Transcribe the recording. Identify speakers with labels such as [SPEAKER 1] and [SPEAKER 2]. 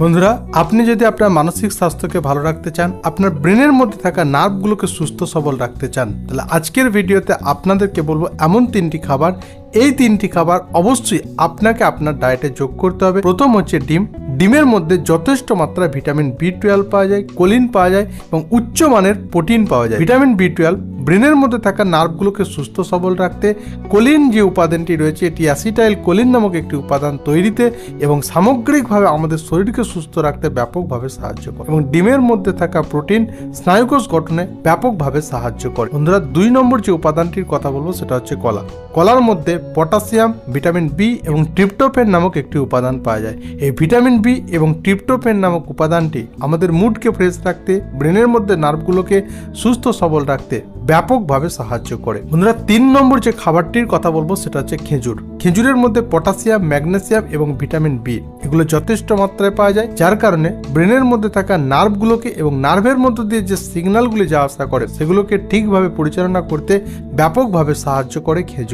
[SPEAKER 1] বন্ধুরা, আপনি যদি আপনার মানসিক স্বাস্থ্যকে ভালো রাখতে চান, আপনার ব্রেনের মধ্যে থাকা নার্ভগুলোকে সুস্থ সবল রাখতে চান, তাহলে আজকের ভিডিওতে আপনাদেরকে বলব এমন তিনটি খাবার। এই তিনটি খাবার অবশ্যই আপনাকে আপনার ডায়েটে যোগ করতে হবে। প্রথম হচ্ছে ডিম ডিমের মধ্যে যথেষ্ট মাত্রায় ভিটামিন বি টুয়েলভ পাওয়া যায়, কোলিন পাওয়া যায় এবং উচ্চ মানের প্রোটিন পাওয়া যায়। ভিটামিন বি টুয়েলভ ব্রেনের মধ্যে থাকা নার্ভগুলোকে সুস্থ সবল রাখতে, কোলিন যে উপাদানটি রয়েছে, এটি অ্যাসিটাইল কোলিন নামক একটি উপাদান তৈরিতে এবং সামগ্রিকভাবে আমাদের শরীরকে সুস্থ রাখতে ব্যাপকভাবে সাহায্য করে এবং ডিমের মধ্যে থাকা প্রোটিন স্নায়ুকোষ গঠনে ব্যাপকভাবে সাহায্য করে। বন্ধুরা, দুই নম্বর যে উপাদানটির কথা বলব, সেটা হচ্ছে কলা। কলার মধ্যে পটাশিয়াম, ভিটামিন বি এবং ট্রিপ্টোফেন নামক একটি উপাদান পাওয়া যায়। এই ভিটামিন বি এবং ট্রিপ্টোফেন নামক উপাদানটি আমাদের মুডকে ফ্রেশ রাখতে ব্রেনের মধ্যে নার্ভগুলোকে সুস্থ, সবল রাখতে ব্যাপকভাবে সাহায্য করে। বন্ধুরা, তিন নম্বর যে খাবারটির কথা বলব সেটা হচ্ছে খেজুর। খেজুরের মধ্যে পটাশিয়াম, ম্যাগনেসিয়াম এবং ভিটামিন বি এগুলো যথেষ্ট মাত্রায় পাওয়া যায়, যার কারণে ব্রেনের মধ্যে থাকা নার্ভগুলোকে এবং নার্ভের মধ্য দিয়ে যে সিগন্যালগুলি যাওয়া আসা করে সেগুলোকে ঠিকভাবে পরিচালনা করতে ব্যাপকভাবে সাহায্য করে খেজুর।